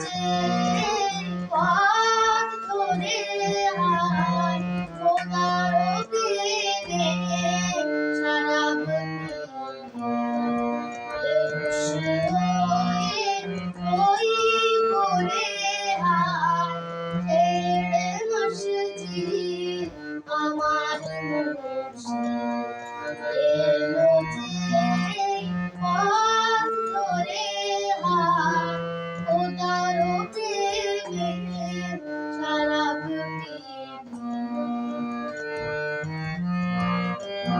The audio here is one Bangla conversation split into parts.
Thank you.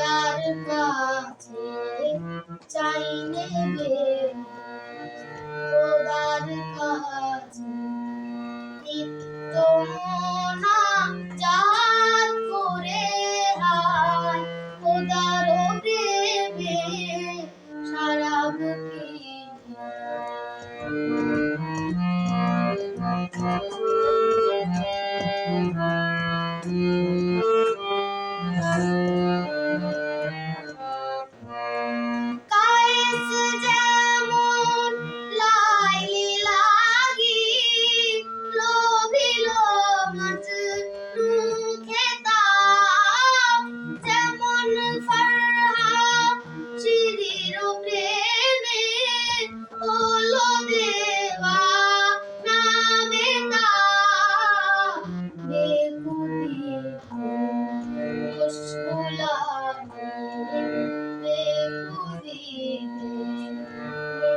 তার কাছে চাই নেবে খোদার কাছে নিত্য মোনা চাঁদ করে আয় খোদার প্রেমে সারা বুকে Thank you.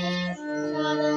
Padre.